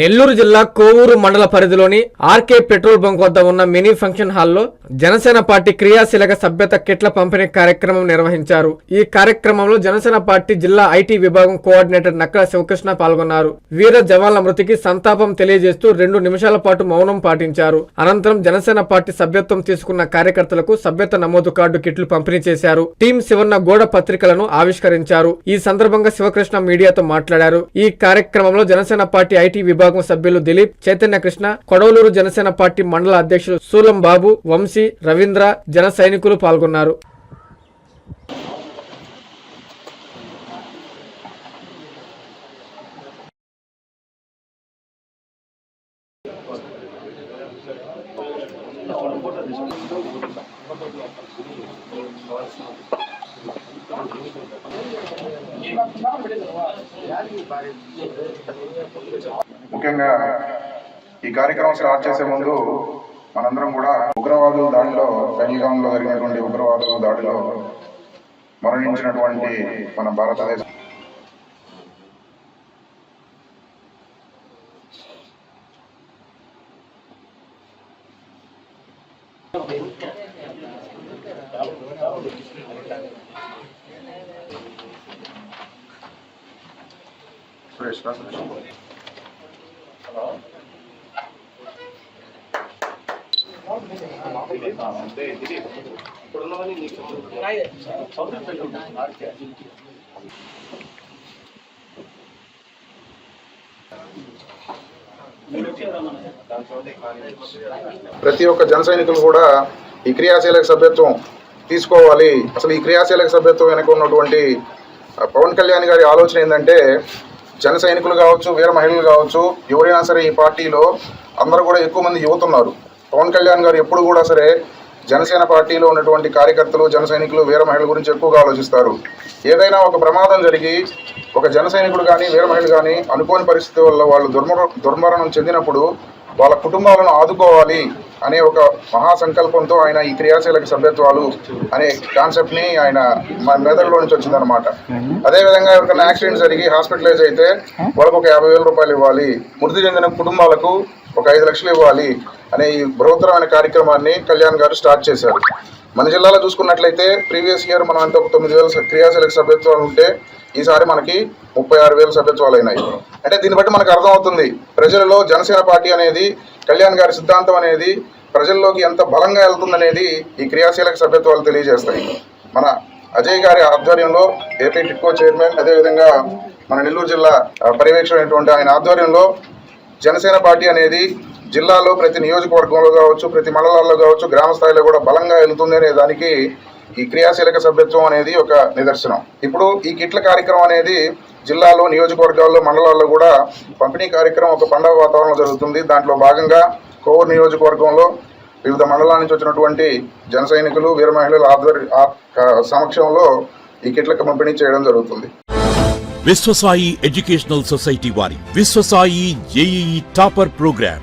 నెల్లూరు జిల్లా కోవూరు మండల పరిధిలోని ఆర్కే పెట్రోల్ బంక్ వద్ద ఉన్న మినీ ఫంక్షన్ హాల్లో జనసేన పార్టీ క్రియాశీలక సభ్యత కిట్ల పంపిణీ కార్యక్రమం నిర్వహించారు. ఈ కార్యక్రమంలో జనసేన పార్టీ జిల్లా ఐటీ విభాగం కోఆర్డినేటర్ నక్కల శివకృష్ణ పాల్గొన్నారు. వీర జవాన్ల మృతికి సంతాపం తెలియజేస్తూ రెండు నిమిషాల పాటు మౌనం పాటించారు. అనంతరం జనసేన పార్టీ సభ్యత్వం తీసుకున్న కార్యకర్తలకు సభ్యత నమోదు కార్డు కిట్లు పంపిణీ చేశారు. టీం శివన్న గోడ పత్రికలను ఆవిష్కరించారు. ఈ సందర్భంగా శివకృష్ణ మీడియాతో మాట్లాడారు. ఈ కార్యక్రమంలో జనసేన పార్టీ ఐటీ విభాగం సభ్యులు దిలీప్ చైతన్య కృష్ణ కొడవలూరు జనసేన పార్టీ మండల అధ్యక్షులు సూలం బాబు వంశీ రవీంద్ర జన సైనికులు పాల్గొన్నారు. ముఖ్యంగా ఈ కార్యక్రమం స్టార్ట్ చేసే ముందు మనందరం కూడా ఉగ్రవాదుల దాడిలో పెహల్గాంలో జరిగినటువంటి ఉగ్రవాదుల దాడిలో మరణించినటువంటి మన భారతదేశం. సురేష్ సురేష్ ప్రతి ఒక్క జన సైనికులు కూడా ఈ క్రియాశీలక సభ్యత్వం తీసుకోవాలి. అసలు ఈ క్రియాశీలక సభ్యత్వం వెనక ఉన్నటువంటి పవన్ కళ్యాణ్ గారి ఆలోచన ఏంటంటే జన సైనికులు కావచ్చు వీర మహిళలు కావచ్చు ఎవరైనా సరే ఈ పార్టీలో అందరూ కూడా ఎక్కువ మంది యువత ఉన్నారు పవన్ కళ్యాణ్ గారు ఎప్పుడు కూడా సరే జనసేన పార్టీలో ఉన్నటువంటి కార్యకర్తలు జన సైనికులు వీర మహిళల గురించి ఎక్కువగా ఆలోచిస్తారు. ఏదైనా ఒక ప్రమాదం జరిగి ఒక జన సైనికుడు కానీ వీర మహిళ కానీ అనుకోని పరిస్థితి వల్ల వాళ్ళు దుర్మర దుర్మరణం చెందినప్పుడు వాళ్ళ కుటుంబాలను ఆదుకోవాలి అనే ఒక మహాసంకల్పంతో ఆయన ఈ క్రియాశీలక సభ్యత్వాలు అనే కాన్సెప్ట్ని ఆయన మన మెదడులో నుంచి వచ్చిందనమాట అదేవిధంగా ఎవరికైనా యాక్సిడెంట్ జరిగి హాస్పిటలైజ్ అయితే వాళ్ళకు ఒక యాభై వేల రూపాయలు ఇవ్వాలి. మృతి చెందిన కుటుంబాలకు ఒక ఐదు లక్షలు ఇవ్వాలి అనే ఈ బృహత్తరమైన కార్యక్రమాన్ని కళ్యాణ్ గారు స్టార్ట్ చేశారు. మన జిల్లాలో చూసుకున్నట్లయితే ప్రీవియస్ ఇయర్ మనం అంత ఒక తొమ్మిది వేల క్రియాశీలక సభ్యత్వాలు ఉంటే ఈసారి మనకి ముప్పై ఆరు వేల సభ్యత్వాలు అయినాయి అంటే దీన్ని బట్టి మనకు అర్థమవుతుంది ప్రజలలో జనసేన పార్టీ అనేది కళ్యాణ్ గారి సిద్ధాంతం అనేది ప్రజల్లోకి ఎంత బలంగా వెళ్తుందనేది ఈ క్రియాశీలక సభ్యత్వాలు తెలియజేస్తాయి. మన అజయ్ గారి ఆధ్వర్యంలో ఏపీ టిట్కో చైర్మన్ అదేవిధంగా మన నెల్లూరు జిల్లా పర్యవేక్షణటువంటి ఆయన ఆధ్వర్యంలో జనసేన పార్టీ అనేది జిల్లాలో ప్రతి నియోజకవర్గంలో కావచ్చు ప్రతి మండలాల్లో కావచ్చు గ్రామ స్థాయిలో కూడా బలంగా వెళ్తుంది అనే దానికి ఈ క్రియాశీలక సభ్యత్వం అనేది ఒక నిదర్శనం. ఇప్పుడు ఈ కిట్ల కార్యక్రమం అనేది జిల్లాలో నియోజకవర్గాల్లో మండలాల్లో కూడా పంపిణీ కార్యక్రమం ఒక పండగ వాతావరణంలో జరుగుతుంది. దాంట్లో భాగంగా కోవూరు నియోజకవర్గంలో వివిధ మండలాల నుంచి వచ్చినటువంటి జన సైనికులు వీర మహిళల ఆధ్వర్య సమక్షంలో ఈ కిట్లకు పంపిణీ చేయడం జరుగుతుంది. విశ్వసాయి ఎడ్యుకేషనల్ సొసైటీ వారి Viswasai JEE topper program.